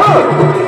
Oh!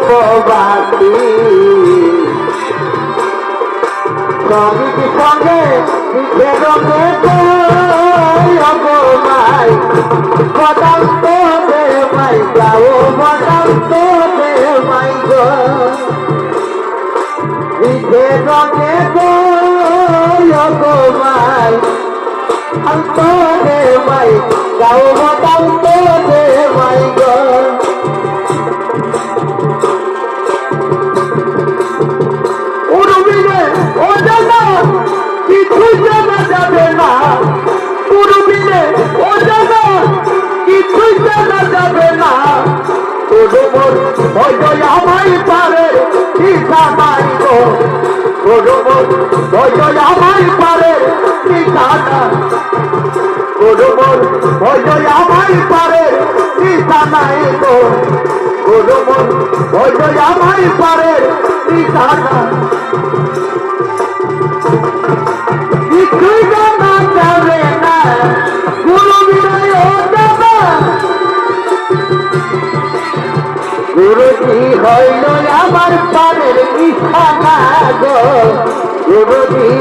প্রবাসী স্বামীর সঙ্গে পিঠে রঙে মাই বদান্ত দে মাই যাও বদান্ত দে মাই গো। পিঠে রঙে গো মাই অন্ত দে মাই যাও বদান্ত দে মাই আমায় পারে পিতা মাইব করব ভয় আমায় পারে পিতা করব ভয় আমায় পারে পিতা মাইব করব ভয় আমায় পারে পিতা আমার পানের ইচ্ছা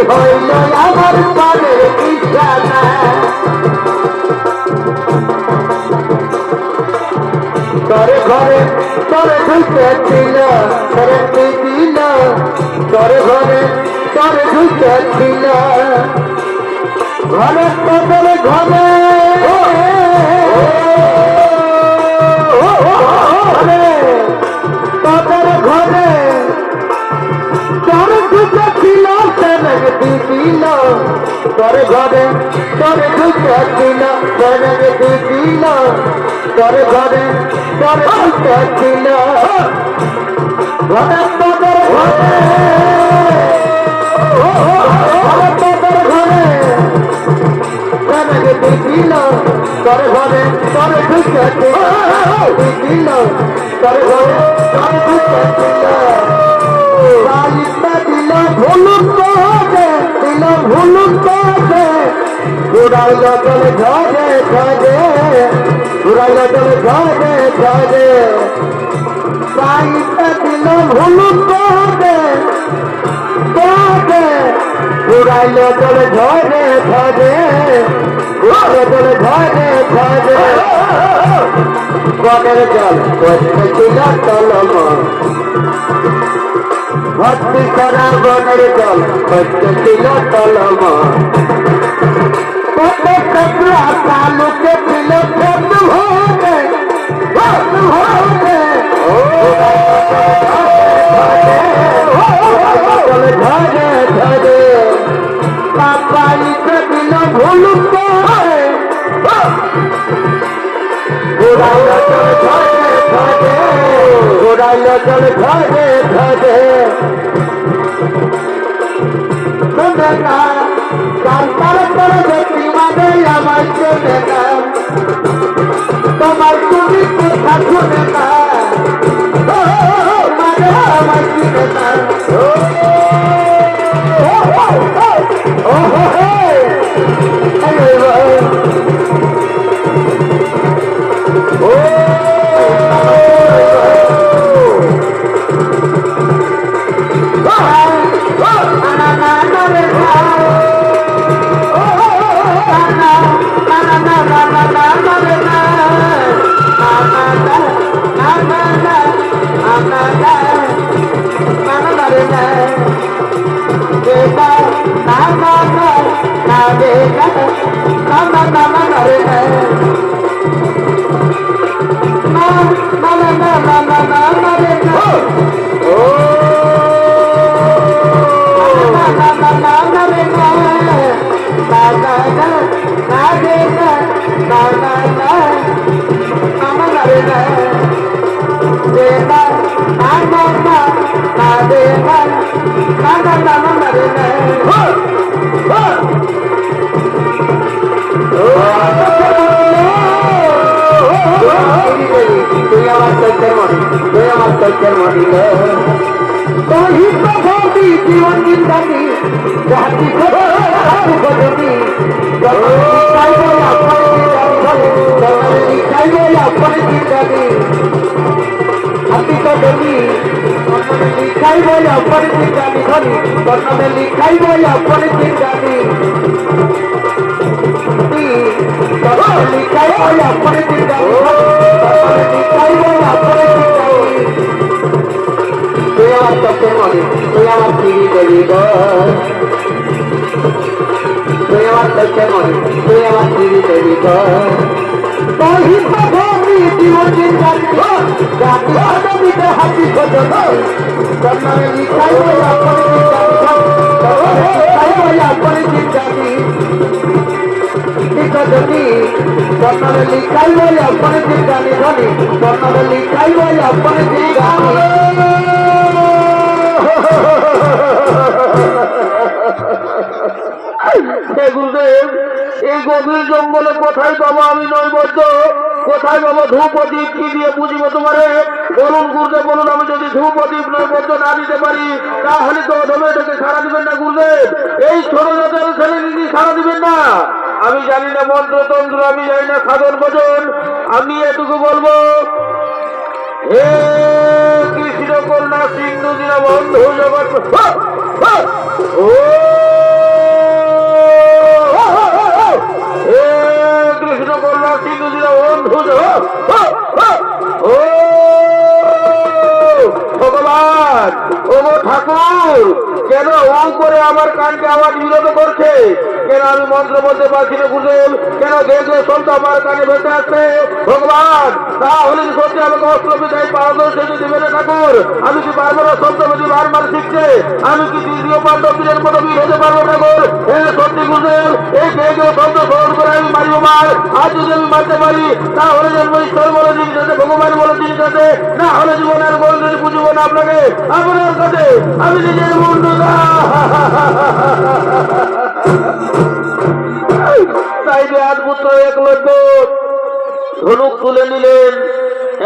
হইল আমার পানের ইচ্ছা তরে ঘরে, তরে ঢুকে ছিল তরে দিল। তরে ঘরে, তরে ঢুকে ছিল ঘরে তরে ঘরে থাকিনা ঘরের দেখিনা তোর ঘরে তোর থাকিনা ঘরের তোদের ঘরে। তোদের ঘরে। ঘরের দেখিনা তোর ঘরে তোর থাকিনা দেখিনা তোর ঘরে তোর থাকিনা উড়াইল চলে ঝরে ঝরে উড়াইল চলে ঝরে ঝরে বালিটা দিল ভুলুন করে করে উড়াইল চলে ঝরে ঝরে উড়াইল চলে ঝরে ঝরে বনের জল করতে ছিল তলম। ভর্তি করা বনের জল করতে ছিল তলম। চলে ধরে ধরে কাল তার করে দেই আমার চলে না। তোমার তুমি কথা শুনে না আমার চৈকের মরিল তহিত ভবি জীবন নিন্দানি জাতি গজনি চাইবে আপনার চিন্তানি চাইবে আপনার চিন্তানি হাতি গজনি লিখাইব আপনার চিন্তানি ধনি বর্ণনে লিখাইব আপনার চিন্তানি তুই আমার চোখে মনে তুই আমার চিড়ি করি তুই আমার চোখে মনে তুই আমার চিড়ি করি হাতি খোঁজ করে চিন্তা যদি গভীর জঙ্গলে কোথায় পাবো আমি নৈবদ্য? কোথায় পাবো ধূপ কি দিয়ে বুঝব তোমারে? বলুন গুরুদেব, বলুন, আমি যদি ধূপ দীপ নৈবদ্য না দিতে পারি, তাহলে তো অধমে থেকে সারা দিবেন না গুরুদেব। এই ছোট ছেলে দিদি সারা দিবেন না। আমি জানি না মন্ত্রতন্ত্র, আমি জানি না সাধন ভজন। আমি এটুকু বলব, হে কৃষ্ণ কন্যা, সিন্ধু দিনা বন্ধু ও কৃষ্ণ কন্যা, সিন্ধু দিনা বন্ধু ভগবান, ও ঠাকুর, কেন ও করে আমার কানকে আওয়াজ বিরত করছে? কেন আমি মন্ত্র বলতে পারছি না গুরুদেব কেন গে শব্দ আমার কানে ভেসে আসছে, ভগবান, তাহলে সত্যি আমাকে অস্ত্র বিদায় পারদর্শী দিবে না ঠাকুর? আমি কি না শব্দ বিধি বারবার শিখছে? আমি কি দ্বিতীয় পাণ্ডবীরের মতো বীর হতে পারব ঠাকুর? হে সত্যি গুরুদেব এই গে গে শব্দ করে আমি মারিব মার? আজ যদি আমি মারতে পারি, তাহলে জন্ম ঈশ্বর বলে জিনিস আছে, ভগবান বলে জিনিস আছে। না হলে জীবনের গোল যদি বুঝব না আপনাকে। আপনার কাছে আমি নিজের বন্ধু তাই এক ধনুক তুলে নিলেন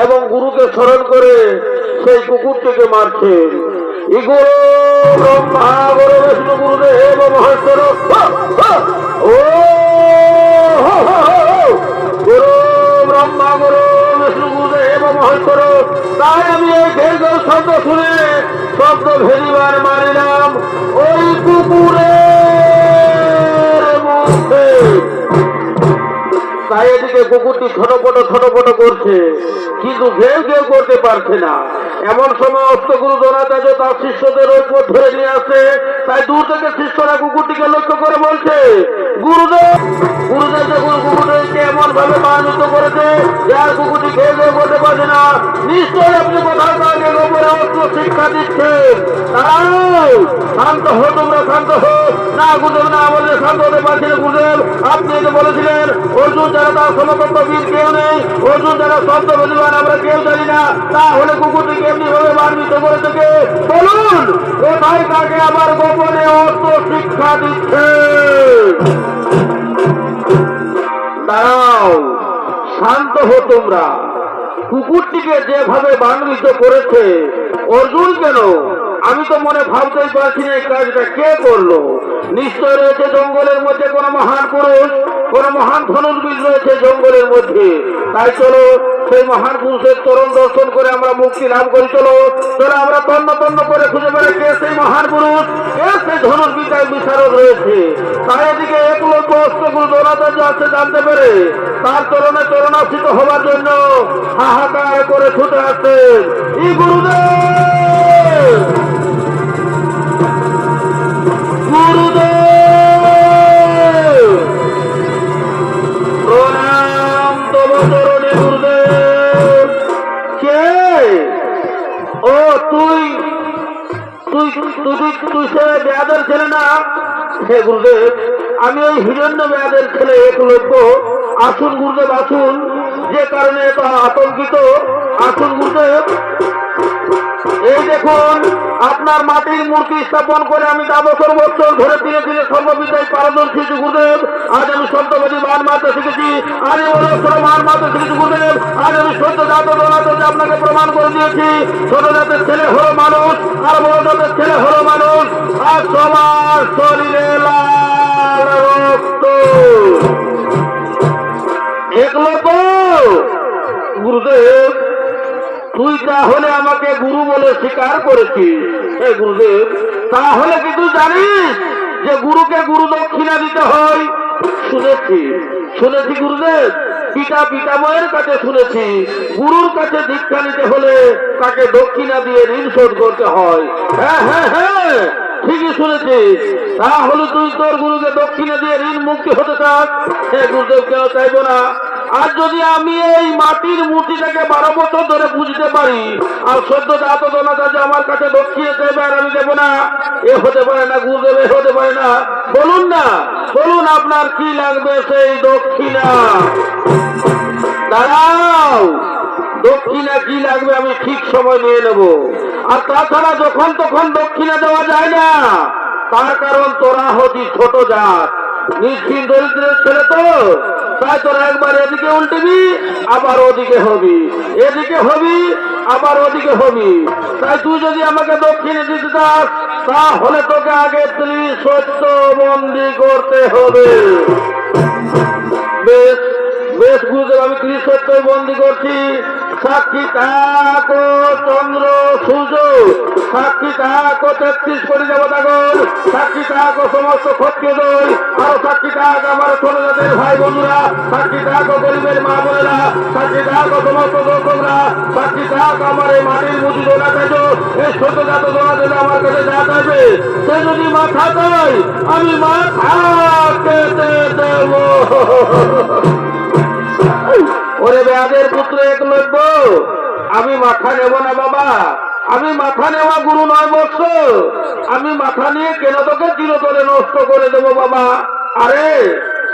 এবং গুরুকে স্মরণ করে সেই কুকুরটিকে মহেশ্বর তাই আমি এই দীর্ঘ শব্দ শুনে শব্দ ভেরিবার মারিলাম। ওই কুকুরের Hey! এদিকে কুকুরটি ছটপট ছটপট করছে। কিন্তু কেউ কেউ করতে পারছে না। এমন সময় অষ্টগুরু দোনাচার্য তার শিষ্যদের ঐক্য ধরে নিয়ে আসে। তাই দূর থেকে শিষ্যরা কুকুরটিকে লক্ষ্য করে বলছে, গুরুদেব! গুরুদেব যখন গুরুদেবকে এমন ভাবে মানিত করেছে যে আর কুকুরটি খেয়ে খেয়ে করতে পারছে না, নিশ্চয়ই আপনি কোথাও কাউকে গোপনে অস্ত্র শিক্ষা দিচ্ছেন। শান্ত হো তোমরা, শান্ত হো না, গুরুদেব, না বলে শান্ত হতে পারছি না, গুরুদেব। আপনি বলেছিলেন, অর্জুন যারা তার সমকক্ষ বীর কেউ নেই, অর্জুন যারা শব্দ বেদিবান আমরা কেউ জানি না। তাহলে কুকুরটি কেমনি ভাবে মারমিত করে থেকে? বলুন, কোথায় তাকে আবার গোপনে অস্ত্র শিক্ষা দিচ্ছে? দাঁড়াও, শান্ত হো তোমরা। কুকুরটিকে যেভাবে বান্বিত করেছে, অর্জুন কেন আমি তো মনে ভাবতেই পারছি না এই কাজটা কে করল। নিশ্চয় রয়েছে জঙ্গলের মধ্যে কোন মহান পুরুষ, কোন মহান ধনুর্বীর রয়েছে জঙ্গলের মধ্যে। তাই চলো, সেই মহান পুরুষের চরণ দর্শন করে আমরা মুক্তি লাভ করি। চলো চলো আমরা তন্ন তন্ন করে খুঁজে বেড়াই কে সেই মহান পুরুষ, কে সেই ধনুর্বিদ্যায় বিশারদ রয়েছে। তার এদিকে একলব্য অস্ত্রগুলো দৌড়াতে যাচ্ছে জানতে পেরে, তার চরণে চরণাশ্রিত হবার জন্য হাহাকার করে ছুটে আসছেন। ই গুরুদেব! বেয়াদের ছেলে না হে গুরুদেব আমি ওই হিরণ্য বেয়াদের ছেলে একলব্য আসুন গুরুদেব, আসুন। যে কারণে এত আতঙ্কিত, আসুন গুরুদেব। এই দেখুন, আপনার মাটির মূর্তি স্থাপন করে আমি তা বছর বছর ধরে ধীরে ধীরে সর্ববিদ্যায় পারদর্শী হয়েছি গুরুদেব। আজ আমি সত্যবাদী মান মারতে শিখেছি। আজ আমি মান মারতে শিখেছি, গুরুদেব। আজ আমি সত্য জাত দোনাত আপনাকে প্রমাণ করে দিয়েছি। ছোট জাতের ছেলে হলো মানুষ, আর বড় জাতের ছেলে হলো মানুষ। আর সবার শরীরে রক্ত। একলো গুরুদেব তুই তাহলে আমাকে গুরু বলে স্বীকার করেছিস। হে গুরুদেব, তাহলে কি তুই জানিস যে গুরুকে গুরু দক্ষিণা দিতে হয়? শুনেছি শুনেছি গুরুদেব, পিতা পিতাময়ের কাছে শুনেছি, গুরুর কাছে দীক্ষা নিতে হলে তাকে দক্ষিণা দিয়ে ঋণ শোধ করতে হয়। হ্যাঁ হ্যাঁ হ্যাঁ ঠিকই শুনেছিস তাহলে তুই তোর গুরুকে দক্ষিণা দিয়ে ঋণ মুক্তি হতে চাস? হে গুরুদেব, কেন চাইব না? আর যদি আমি এই মাটির মূর্তিটাকে বারো বছর ধরে বুঝতে পারি, আর সদ্য জাত যে আমার কাছে দক্ষিণে দেবে আর আমি দেবো না। এ হতে পারে না গুরুদেব এ হতে পারে না। বলুন না, বলুন আপনার কি লাগবে সেই দক্ষিণা? দাঁড়াও, দক্ষিণা কি লাগবে আমি ঠিক সময় নিয়ে নেব। আর তাছাড়া যখন তখন দক্ষিণা দেওয়া যায় না, তার কারণ তোরা হতি ছোট জাত। নিশ্চিন দরিদ্রের ছেলে তো? তাই তোরা একবার এদিকে উল্টবি, আবার ওদিকে হবি। এদিকে হবি, আবার ওদিকে হবি। তাই তুই যদি আমাকে দক্ষিণে দিতে চাস, তাহলে তোকে আগে ত্রিশ সত্য বন্দি করতে হবে। বেশ বেশ, গুরুদেব, আমি ত্রিশ সত্তর বন্দি করছি। সাক্ষী তাকো চন্দ্র সূর্য সাক্ষী তাকো তেত্রিশ কোটি দেবতাগণ সাক্ষী তাকো সমস্ত ক্ষত্রিয় দল। আরও সাক্ষী তাক আমার ছোট জাতের ভাই বন্ধুরা। সাক্ষী তাকো গরিবের মা বোনেরা। সাক্ষী তাকো সমস্ত দর্শকরা সাক্ষী তাক আমার এই মাটির মুদি দোলা পেজ এই ছোট জাত দোলা দিলে আমার কাছে যা চাইবে, সে যদি মাথা চাই আমি মাথা কেটে দেবো। ওরে বেয়াদের পুত্র একলব্য আমি মাথা নেব না বাবা। আমি মাথা নেওয়া গুরু নয় বৎস। আমি মাথা নিয়ে কেন তোকে চিরতরে নষ্ট করে দেব বাবা? আরে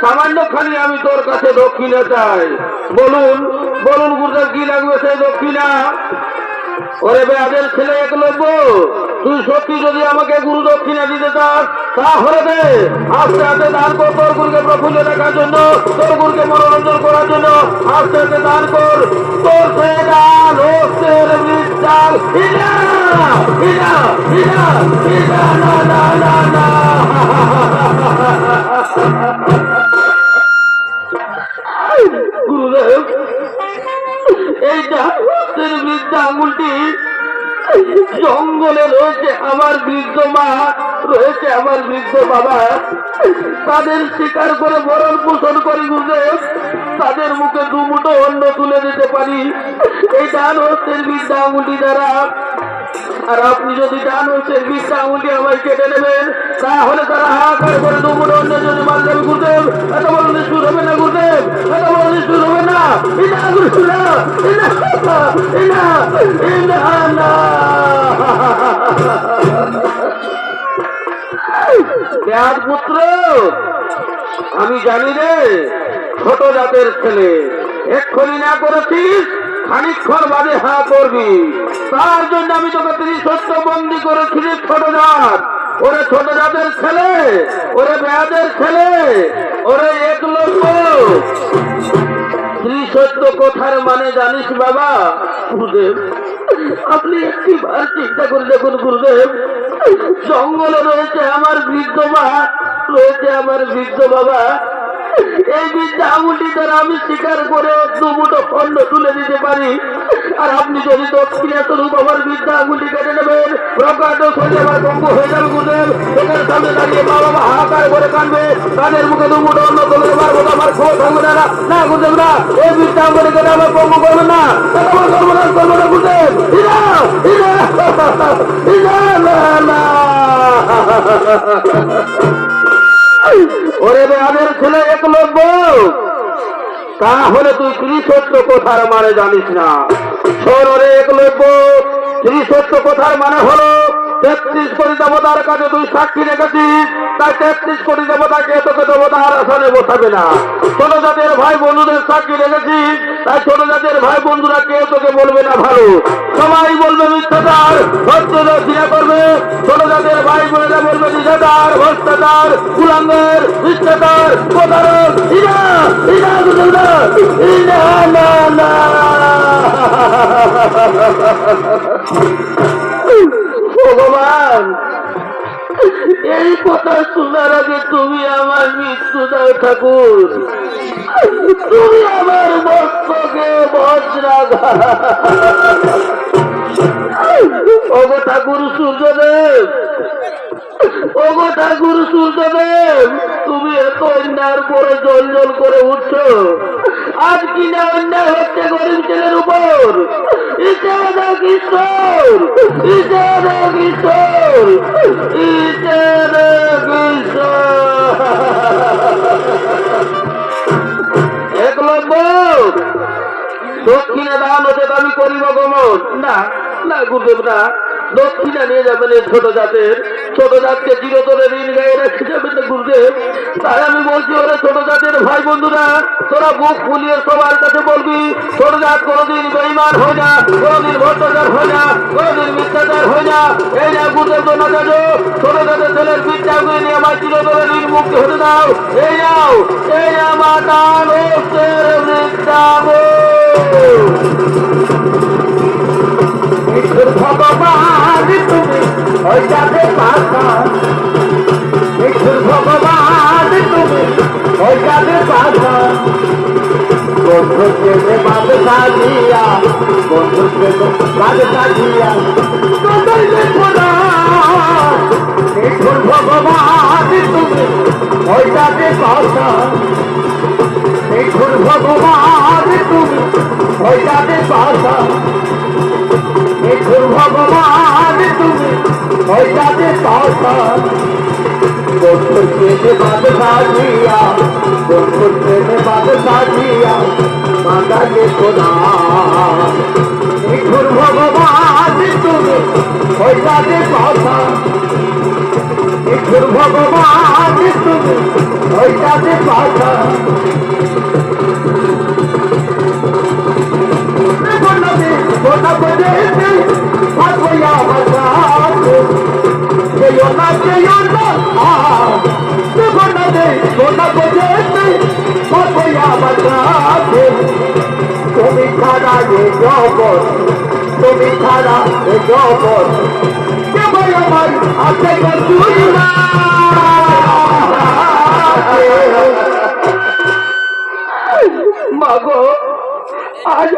সামান্য খালি আমি তোর কাছে দক্ষিণা চাই। বলুন বলুন গুরুদেব, কি লাগবে সেই দক্ষিণা? ওরে বেয়াদের ছেলে একলব্য তুই সত্যি যদি আমাকে গুরু দক্ষিণা দিতে চাস তাহলে আস্তে আস্তে দান কর তোর গুরুকে জন্য তোর মনোরঞ্জন করার জন্য আস্তে আস্তে দান কর। তোর গুরুদেব, এইটা হোস্তের বিদ্যা আঙুলটি জঙ্গলে রয়েছে আমার বৃদ্ধ মা, রয়েছে আমার বৃদ্ধ বাবা। তাদের শিকার করে ভরণ পোষণ করে বুঝে তাদের মুখে দু মুঠো অন্ন তুলে দিতে পারি। এই ডান হচ্ছে বিদ্যা আঙুলি দ্বারা আর আপনি যদি ডান হস্তের বিদ্যা আঙুলটি আমায় কেটে নেবেন। তাহলে তারা হাহাকার করে দু মুঠো অন্ন যদি মার গুরুদেব, এত বড় নিষ্ঠুর হবে না গুরুদেব, এত বড় নিষ্ঠুর হবে না। এটা গুরুদেব এটা এটা এটা না পুত্র, আমি জানি রে, ছোট জাতের ছেলে, এক্ষুনি না করেছিস? খানিক্ষণ বাদে হা করবি। তার জন্য আমি তোকে ত্রিসত্য বন্দি করেছি ছোট জাত। ওরে ছোট জাতের ছেলে, ওরে বেয়াদের ছেলে, ওরে এক লোক। ত্রিসত্য কথার মানে জানিস বাবা, গুরুদেব, আপনি একটি বার চিন্তা করে দেখুন গুরুদেব, জঙ্গলে রয়েছে আমার বৃদ্ধ মা, রয়েছে আমার বৃদ্ধ বাবা এই বিদ্যা আঙুলটি দ্বারা আমি স্বীকার করে দিতে পারি আর আপনি হয়ে তাদের মুখে দু অন্য আমার খোঁজ থাকবে না এই বিদ্যা আঙুলি কেটে করবে না করব না গুরুদেব ইরা ইরা ওরে আমাদের ছেলে এক লোক তাহলে তুই ত্রিসত্য কথার মানে জানিস না। শোন ওরে এক লোক ত্রিসত্য কথার মানে হলো তেত্রিশ কোটি দেবতার কাছে তুই সাক্ষী রেখেছিস, তাই তেত্রিশ কোটি দেবতাকে তোকে দেবতার আসনে বসাবে না। ছোট জাতের ভাই বন্ধুদের সাক্ষী রেখেছিস, তাই ছোট জাতের ভাই বন্ধুরা কেউ তোকে বলবে না ভালো। সবাই বলবে মিথ্যাচার ভক্তদের ঘৃণা করবে। ছোট জাতের ভাই বোনেরা বলবে নিষেধার ভ্রষ্টাচার, কুলাঙ্গের মিথ্যাচার প্রতারক ইরা ইরা ইরা না না। এই কথা শোনার আগে তুমি আমার মৃত্যু দাও ঠাকুর। তুমি আমার মস্তকে ওগো ঠাকুর সূর্যদেব, ওগো ঠাকুর সূর্যদেব, তুমি এত অন্যায়ের করে জল জল করে উঠছো। আজ কিনা অন্যায় হচ্ছে গরিব ছেলের উপর। ইচ্ছা কিশোর ইচ্ছা কিশোর কিশোর। একলব্য দক্ষিণে দান হতে দাবি করিব গমন না না, গুরুদেব, না। দক্ষিণে নিয়ে যাবেন এই ছোট জাতের। ছোট জাতকে চিরতরে ঋণ গায়ে রেখে যাবেন গুরুদেব। তাই আমি বলছি ওরা ছোট জাতের ভাই বন্ধুরা, তোরা বুক ফুলিয়ে সবার কাছে বলবি, ছোট জাত কোনোদিন বেইমান হয় না, কোনোদিন ভ্রষ্টাচার হয় না, কোনোদিন মিথ্যাচার হয় না। এই না গুরুদেব তো না যাব ছোট জাতের ছেলের বিদ্যাগুলি নিয়ে আমার চিরতরে ঋণ মুক্তি হতে দাও। এই নাও, এই আমার দান হচ্ছে বিদ্যাগো নিঠুর ভগবান তুমি, ওই যাবে পাশা নিঠুর ভগবান তুমি, ওই যাবে পাশা বন্ধু প্রেমে বাদ সাজিয়া বন্ধু প্রেমে বাদ সাজিয়া, তোদের দেখো না নিঠুর ভগবান তুমি, ওই যাবে পাশা নিঠুর ভগবান তুমি, ওই যাবে পাশা নিঠুর ভগবান তুমি যাতে পাশা বন্ধুর প্রেমে বাদ সাজিয়া বন্ধুর প্রেমে বাদ সাজিয়া মাতাকে খোদা নিঠুর ভগবান তুমি ওই যাতে পাশা নিঠুর ভগবান তুমি ওই যাতে তুমি ছাড়া এ জগৎ তুমি ছাড়া এ জগৎ কেবল আমার আছে তুই না মাগো আজ